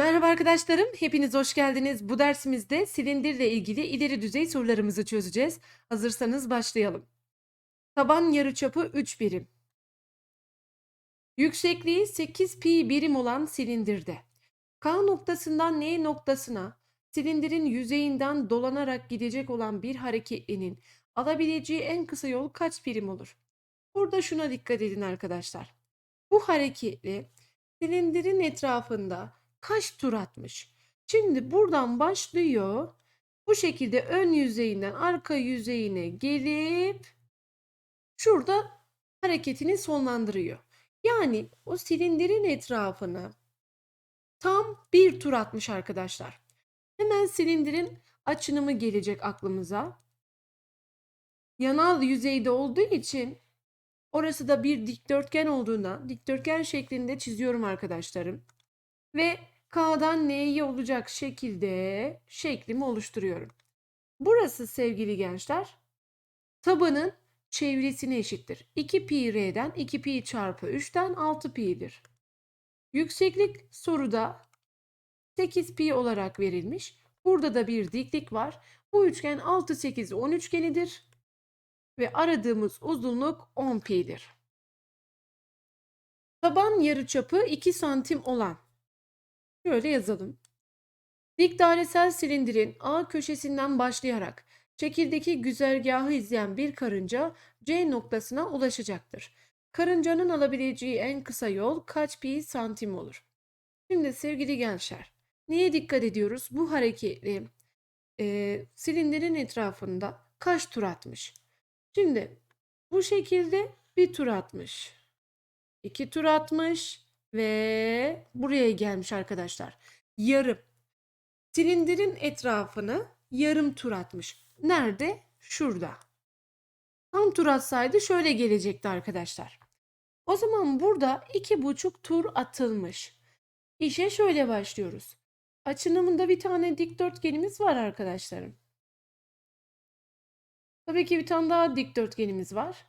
Merhaba arkadaşlarım, hepiniz hoş geldiniz. Bu dersimizde silindirle ilgili ileri düzey sorularımızı çözeceğiz. Hazırsanız başlayalım. Taban yarıçapı 3 birim. Yüksekliği 8 pi birim olan silindirde. K noktasından N noktasına silindirin yüzeyinden dolanarak gidecek olan bir hareketlinin alabileceği en kısa yol kaç birim olur? Burada şuna dikkat edin arkadaşlar. Bu hareketli silindirin etrafında kaç tur atmış? Şimdi buradan başlıyor. Bu şekilde ön yüzeyinden arka yüzeyine gelip şurada hareketini sonlandırıyor. Yani o silindirin etrafını tam bir tur atmış arkadaşlar. Hemen silindirin açınımı gelecek aklımıza. Yanal yüzeyde olduğu için orası da bir dikdörtgen olduğundan dikdörtgen şeklinde çiziyorum arkadaşlarım. Ve K'dan N'ye olacak şekilde şeklimi oluşturuyorum. Burası sevgili gençler tabanın çevresine eşittir. 2 pi r'den 2 pi çarpı 3'ten 6 pi'dir. Yükseklik soruda 8 pi olarak verilmiş. Burada da bir diklik var. Bu üçgen 6 8 10 üçgenidir ve aradığımız uzunluk 10 pi'dir. Taban yarıçapı 2 santim olan Şöyle yazalım. Dik dairesel silindirin A köşesinden başlayarak çekirdeki güzergahı izleyen bir karınca C noktasına ulaşacaktır. Karıncanın alabileceği en kısa yol kaç pi santim olur? Şimdi sevgili gençler, neye dikkat ediyoruz? Bu hareketli e, silindirin etrafında kaç tur atmış? Şimdi bu şekilde bir tur atmış. iki tur atmış ve buraya gelmiş arkadaşlar. Yarım. Silindirin etrafını yarım tur atmış. Nerede? Şurada. Tam tur atsaydı şöyle gelecekti arkadaşlar. O zaman burada iki buçuk tur atılmış. İşe şöyle başlıyoruz. Açınımında bir tane dikdörtgenimiz var arkadaşlarım. Tabii ki bir tane daha dikdörtgenimiz var.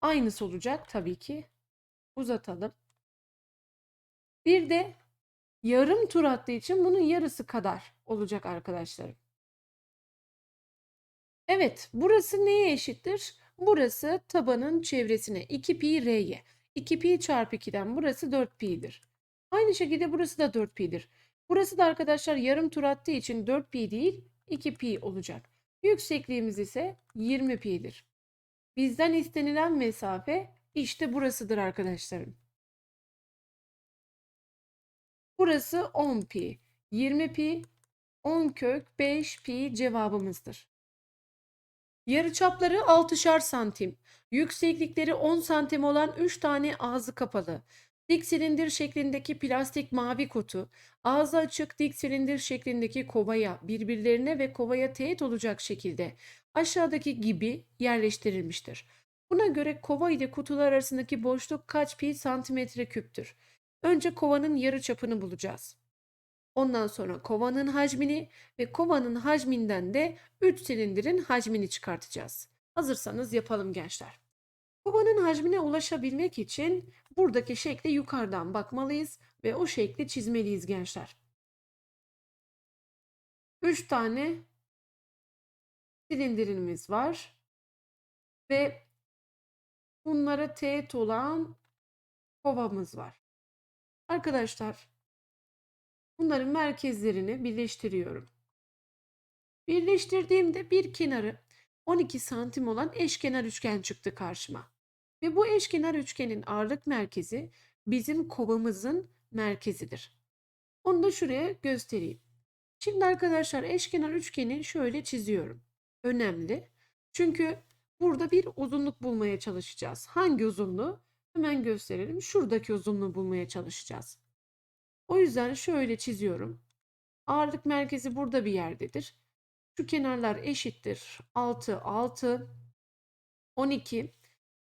Aynısı olacak tabii ki uzatalım. Bir de yarım tur attığı için bunun yarısı kadar olacak arkadaşlarım. Evet, burası neye eşittir? Burası tabanın çevresine 2 pi r'ye. 2 pi çarpı 2'den burası 4 pi'dir. Aynı şekilde burası da 4 pi'dir. Burası da arkadaşlar yarım tur attığı için 4 pi değil 2 pi olacak. Yüksekliğimiz ise 20 pi'dir. Bizden istenilen mesafe işte burasıdır arkadaşlarım. Burası 10 pi, 20 pi, 10 kök 5 pi cevabımızdır. Yarıçapları 6'şar santim, yükseklikleri 10 santim olan 3 tane ağzı kapalı, dik silindir şeklindeki plastik mavi kutu, ağzı açık dik silindir şeklindeki kovaya birbirlerine ve kovaya teğet olacak şekilde aşağıdaki gibi yerleştirilmiştir. Buna göre kova ile kutular arasındaki boşluk kaç pi santimetre küptür? Önce kovanın yarı çapını bulacağız. Ondan sonra kovanın hacmini ve kovanın hacminden de 3 silindirin hacmini çıkartacağız. Hazırsanız yapalım gençler. Kovanın hacmine ulaşabilmek için buradaki şekle yukarıdan bakmalıyız ve o şekli çizmeliyiz gençler. 3 tane silindirimiz var ve bunlara teğet olan kovamız var. Arkadaşlar bunların merkezlerini birleştiriyorum. Birleştirdiğimde bir kenarı 12 santim olan eşkenar üçgen çıktı karşıma. Ve bu eşkenar üçgenin ağırlık merkezi bizim kovamızın merkezidir. Onu da şuraya göstereyim. Şimdi arkadaşlar eşkenar üçgeni şöyle çiziyorum. Önemli. Çünkü Burada bir uzunluk bulmaya çalışacağız. Hangi uzunluğu? Hemen gösterelim. Şuradaki uzunluğu bulmaya çalışacağız. O yüzden şöyle çiziyorum. Ağırlık merkezi burada bir yerdedir. Şu kenarlar eşittir. 6, 6, 12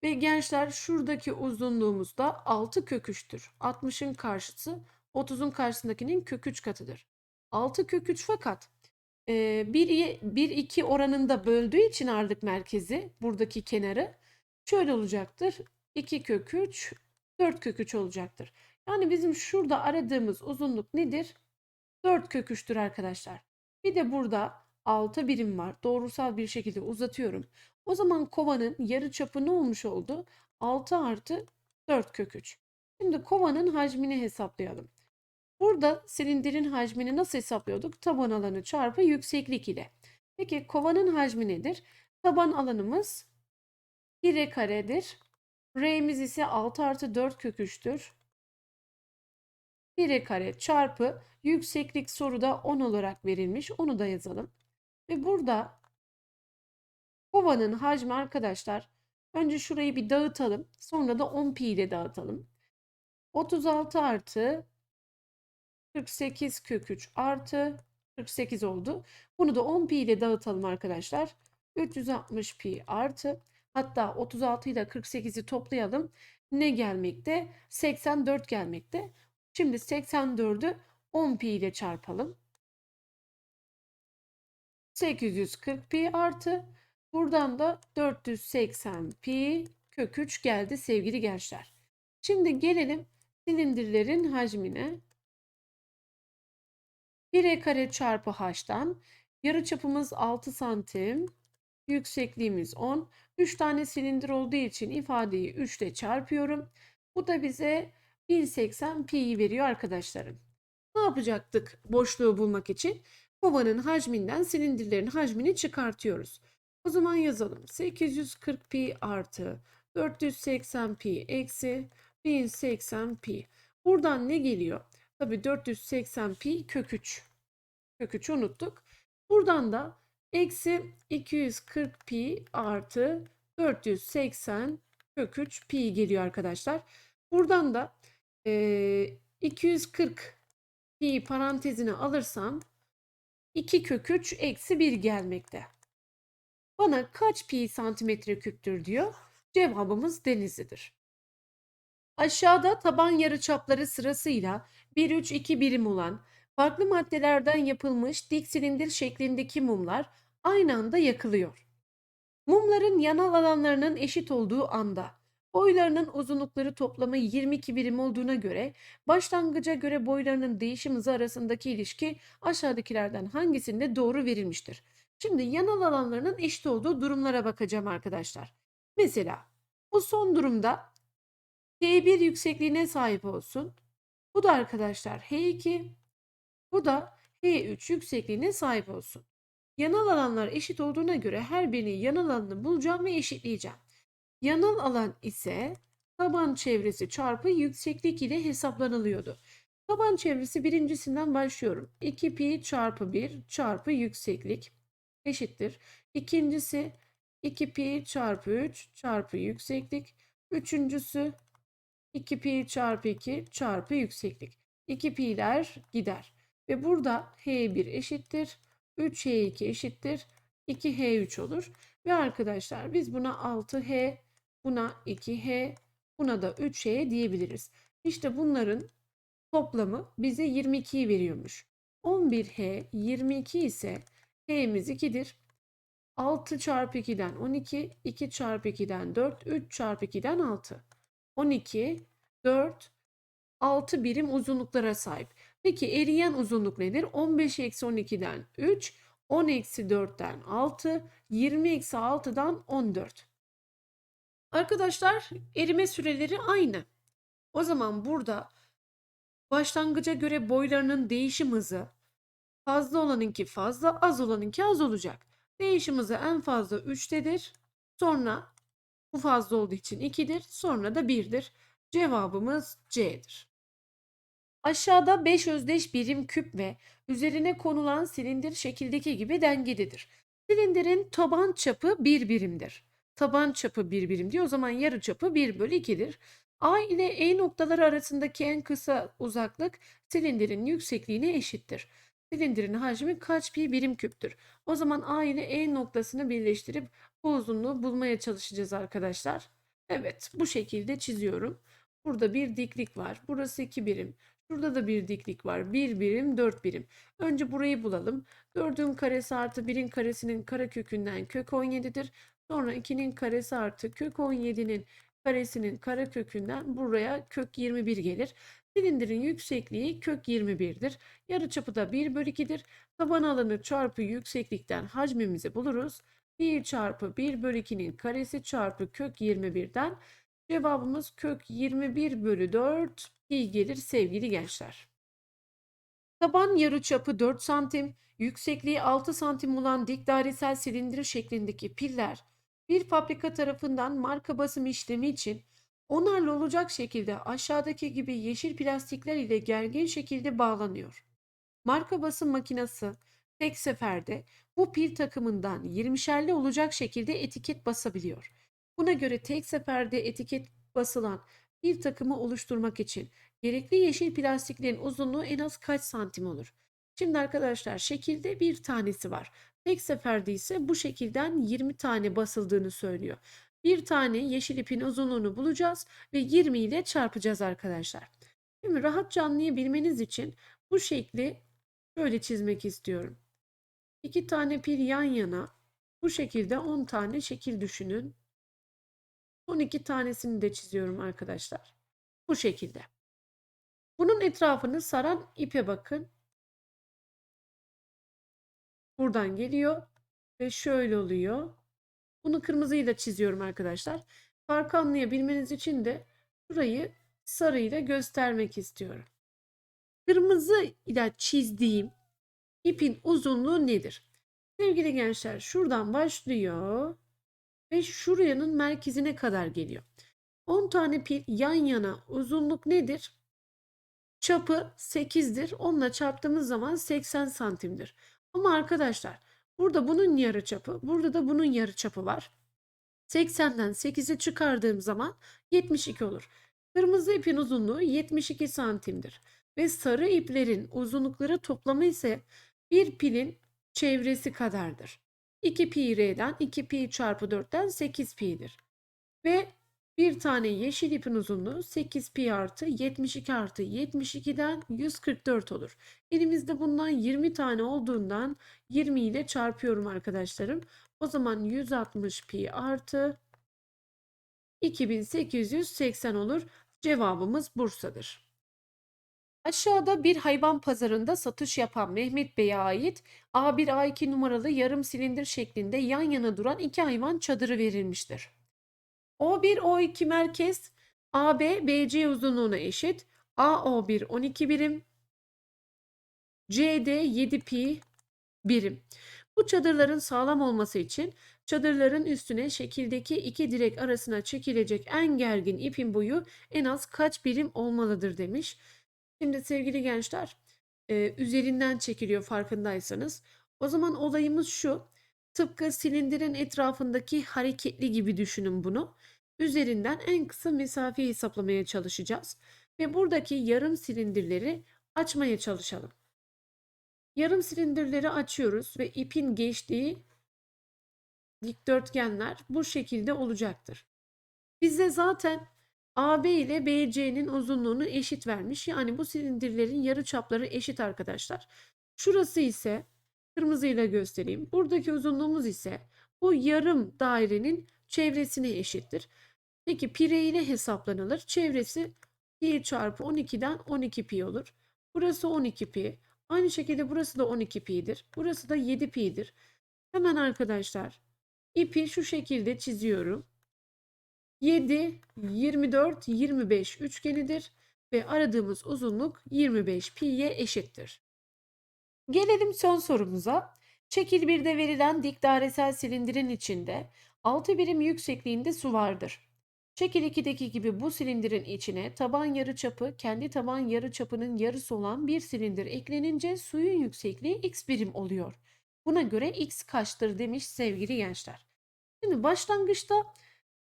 ve gençler şuradaki uzunluğumuz da 6 kök 3'tür. 60'ın karşısı 30'un karşısındakinin kök 3 katıdır. 6 kök 3 fakat 1-2 oranında böldüğü için ağırlık merkezi buradaki kenarı şöyle olacaktır. 2 kök 3, 4 kök 3 olacaktır. Yani bizim şurada aradığımız uzunluk nedir? 4 kök 3'tür arkadaşlar. Bir de burada 6 birim var. Doğrusal bir şekilde uzatıyorum. O zaman kovanın yarıçapı ne olmuş oldu? 6 artı 4 kök 3. Şimdi kovanın hacmini hesaplayalım. Burada silindirin hacmini nasıl hesaplıyorduk? Taban alanı çarpı yükseklik ile. Peki kovanın hacmi nedir? Taban alanımız 1 karedir. R'miz ise 6 artı 4 kök 3'tür. 1 kare çarpı yükseklik soruda 10 olarak verilmiş. Onu da yazalım. Ve burada kovanın hacmi arkadaşlar önce şurayı bir dağıtalım. Sonra da 10 pi ile dağıtalım. 36 artı 48 kök 3 artı 48 oldu. Bunu da 10 pi ile dağıtalım arkadaşlar. 360 pi artı hatta 36 ile 48'i toplayalım. Ne gelmekte? 84 gelmekte. Şimdi 84'ü 10 pi ile çarpalım. 840 pi artı buradan da 480 pi kök 3 geldi sevgili gençler. Şimdi gelelim silindirlerin hacmine. 1 kare çarpı h'tan yarıçapımız 6 santim, yüksekliğimiz 10. 3 tane silindir olduğu için ifadeyi 3 ile çarpıyorum. Bu da bize 1080 pi'yi veriyor arkadaşlarım. Ne yapacaktık boşluğu bulmak için? Kovanın hacminden silindirlerin hacmini çıkartıyoruz. O zaman yazalım. 840 pi artı 480 pi eksi 1080 pi. Buradan ne geliyor? Tabii 480 pi kök 3. Kök 3'ü unuttuk. Buradan da eksi 240 pi artı 480 kök 3 pi geliyor arkadaşlar. Buradan da e, 240 pi parantezine alırsam 2 kök 3 eksi 1 gelmekte. Bana kaç pi santimetre küptür diyor. Cevabımız denizlidir. Aşağıda taban yarıçapları sırasıyla 1, 3, 2 birim olan farklı maddelerden yapılmış dik silindir şeklindeki mumlar aynı anda yakılıyor. Mumların yanal alanlarının eşit olduğu anda boylarının uzunlukları toplamı 22 birim olduğuna göre başlangıca göre boylarının değişim hızı arasındaki ilişki aşağıdakilerden hangisinde doğru verilmiştir? Şimdi yanal alanlarının eşit olduğu durumlara bakacağım arkadaşlar. Mesela bu son durumda H1 yüksekliğine sahip olsun. Bu da arkadaşlar H2, bu da H3 yüksekliğine sahip olsun. Yanal alanlar eşit olduğuna göre her birinin yanal alanını bulacağım ve eşitleyeceğim. Yanal alan ise taban çevresi çarpı yükseklik ile hesaplanılıyordu. Taban çevresi birincisinden başlıyorum. 2 pi çarpı 1 çarpı yükseklik eşittir. İkincisi 2 pi çarpı 3 çarpı yükseklik. Üçüncüsü 2 pi çarpı 2 çarpı yükseklik. 2 pi'ler gider. Ve burada h1 eşittir. 3h2 eşittir. 2h3 olur. Ve arkadaşlar biz buna 6h, buna 2h, buna da 3h diyebiliriz. İşte bunların toplamı bize 22'yi veriyormuş. 11h 22 ise h'miz 2'dir. 6 çarpı 2'den 12, 2 çarpı 2'den 4, 3 çarpı 2'den 6. 12, 4, 6 birim uzunluklara sahip. Peki eriyen uzunluk nedir? 15 eksi 12'den 3, 10 eksi 4'ten 6, 20 eksi 6'dan 14. Arkadaşlar erime süreleri aynı. O zaman burada başlangıca göre boylarının değişim hızı fazla olanınki fazla, az olanınki az olacak. Değişim hızı en fazla 3'tedir. Sonra bu fazla olduğu için 2'dir. Sonra da 1'dir. Cevabımız C'dir. Aşağıda 5 özdeş birim küp ve üzerine konulan silindir şekildeki gibi dengededir. Silindirin taban çapı 1 birimdir. Taban çapı 1 birim diyor. O zaman yarı çapı 1 bölü 2'dir. A ile E noktaları arasındaki en kısa uzaklık silindirin yüksekliğine eşittir. Silindirin hacmi kaç pi birim küptür? O zaman A ile E noktasını birleştirip bu uzunluğu bulmaya çalışacağız arkadaşlar. Evet bu şekilde çiziyorum. Burada bir diklik var. Burası 2 birim. Şurada da bir diklik var. 1 birim 4 birim. Önce burayı bulalım. 4'ün karesi artı 1'in karesinin karekökünden kök 17'dir. Sonra 2'nin karesi artı kök 17'nin karesinin karekökünden buraya kök 21 gelir. Silindirin yüksekliği kök 21'dir. Yarıçapı da 1 bölü 2'dir. Taban alanı çarpı yükseklikten hacmimizi buluruz. 1 çarpı 1 bölü 2'nin karesi çarpı kök 21'den cevabımız kök 21 bölü 4 pi gelir sevgili gençler. Taban yarıçapı 4 santim, yüksekliği 6 santim olan dik dairesel silindir şeklindeki piller bir fabrika tarafından marka basım işlemi için onarlı olacak şekilde aşağıdaki gibi yeşil plastikler ile gergin şekilde bağlanıyor. Marka basım makinesi tek seferde bu pil takımından 20'şerli olacak şekilde etiket basabiliyor. Buna göre tek seferde etiket basılan pil takımı oluşturmak için gerekli yeşil plastiklerin uzunluğu en az kaç santim olur? Şimdi arkadaşlar şekilde bir tanesi var. Tek seferde ise bu şekilden 20 tane basıldığını söylüyor. Bir tane yeşil ipin uzunluğunu bulacağız ve 20 ile çarpacağız arkadaşlar. Şimdi rahatça anlayabilmeniz için bu şekli şöyle çizmek istiyorum. İki tane pil yan yana bu şekilde 10 tane şekil düşünün. Son iki tanesini de çiziyorum arkadaşlar. Bu şekilde. Bunun etrafını saran ipe bakın. Buradan geliyor ve şöyle oluyor. Bunu kırmızıyla çiziyorum arkadaşlar. Farkı anlayabilmeniz için de burayı sarıyla göstermek istiyorum. Kırmızı ile çizdiğim ipin uzunluğu nedir? Sevgili gençler şuradan başlıyor ve şuranın merkezine kadar geliyor. 10 tane pil yan yana uzunluk nedir? Çapı 8'dir. Onunla çarptığımız zaman 80 santimdir. Ama arkadaşlar burada bunun yarı çapı, burada da bunun yarı çapı var. 80'den 8'i çıkardığım zaman 72 olur. Kırmızı ipin uzunluğu 72 santimdir. Ve sarı iplerin uzunlukları toplamı ise bir pilin çevresi kadardır. 2 pi r'den 2 pi çarpı 4'ten 8 pi'dir. Ve bir tane yeşil ipin uzunluğu 8 pi artı 72 artı 72'den 144 olur. Elimizde bundan 20 tane olduğundan 20 ile çarpıyorum arkadaşlarım. O zaman 160 pi artı 2880 olur. Cevabımız Bursa'dır. Aşağıda bir hayvan pazarında satış yapan Mehmet Bey'e ait A1 A2 numaralı yarım silindir şeklinde yan yana duran iki hayvan çadırı verilmiştir. O1 O2 merkez AB BC uzunluğuna eşit. AO1 12 birim. CD 7 pi birim. Bu çadırların sağlam olması için çadırların üstüne şekildeki iki direk arasına çekilecek en gergin ipin boyu en az kaç birim olmalıdır demiş. Şimdi sevgili gençler e, üzerinden çekiliyor farkındaysanız. O zaman olayımız şu. Tıpkı silindirin etrafındaki hareketli gibi düşünün bunu. Üzerinden en kısa mesafeyi hesaplamaya çalışacağız. Ve buradaki yarım silindirleri açmaya çalışalım. Yarım silindirleri açıyoruz ve ipin geçtiği dikdörtgenler bu şekilde olacaktır. Bize zaten AB ile BC'nin uzunluğunu eşit vermiş. Yani bu silindirlerin yarı çapları eşit arkadaşlar. Şurası ise kırmızıyla göstereyim. Buradaki uzunluğumuz ise bu yarım dairenin çevresine eşittir. Peki pi r ile hesaplanılır. Çevresi pi çarpı 12'den 12 pi olur. Burası 12 pi. Aynı şekilde burası da 12 pi'dir. Burası da 7 pi'dir. Hemen arkadaşlar ipi şu şekilde çiziyorum. 7, 24, 25 üçgenidir ve aradığımız uzunluk 25 pi'ye eşittir. Gelelim son sorumuza. Şekil 1'de verilen dik dairesel silindirin içinde 6 birim yüksekliğinde su vardır. Şekil 2'deki gibi bu silindirin içine taban yarıçapı kendi taban yarıçapının yarısı olan bir silindir eklenince suyun yüksekliği x birim oluyor. Buna göre x kaçtır demiş sevgili gençler. Şimdi başlangıçta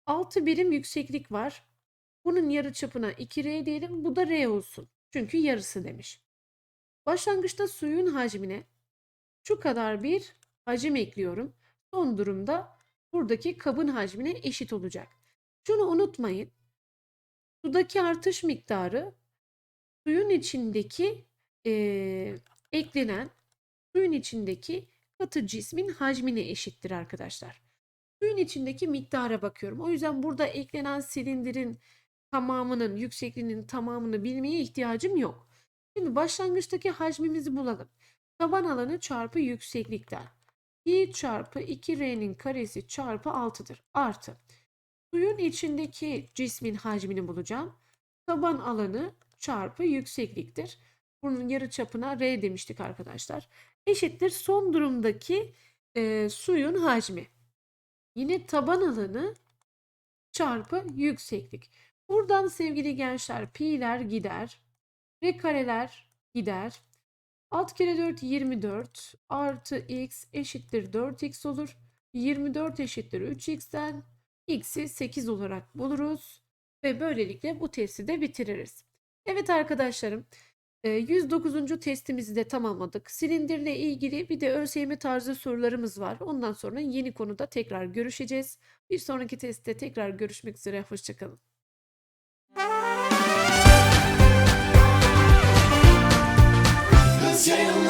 6 birim yükseklik var. Bunun yarıçapına 2r diyelim. Bu da r olsun. Çünkü yarısı demiş. Başlangıçta suyun hacmine şu kadar bir hacim ekliyorum. Son durumda buradaki kabın hacmine eşit olacak. Şunu unutmayın. Sudaki artış miktarı suyun içindeki e, eklenen suyun içindeki katı cismin hacmine eşittir arkadaşlar. Suyun içindeki miktara bakıyorum. O yüzden burada eklenen silindirin tamamının, yüksekliğinin tamamını bilmeye ihtiyacım yok. Şimdi başlangıçtaki hacmimizi bulalım. Taban alanı çarpı yükseklikten. Pi çarpı 2R'nin karesi çarpı 6'dır. Artı. Suyun içindeki cismin hacmini bulacağım. Taban alanı çarpı yüksekliktir. Bunun yarı çapına R demiştik arkadaşlar. Eşittir son durumdaki e, suyun hacmi. Yine taban alanı çarpı yükseklik. Buradan sevgili gençler pi'ler gider. R kareler gider. Alt kere 4 24 artı x eşittir 4x olur. 24 eşittir 3x'ten x'i 8 olarak buluruz. Ve böylelikle bu testi de bitiririz. Evet arkadaşlarım e, 109. testimizi de tamamladık. Silindirle ilgili bir de ÖSYM tarzı sorularımız var. Ondan sonra yeni konuda tekrar görüşeceğiz. Bir sonraki testte tekrar görüşmek üzere. Hoşçakalın. Yeah,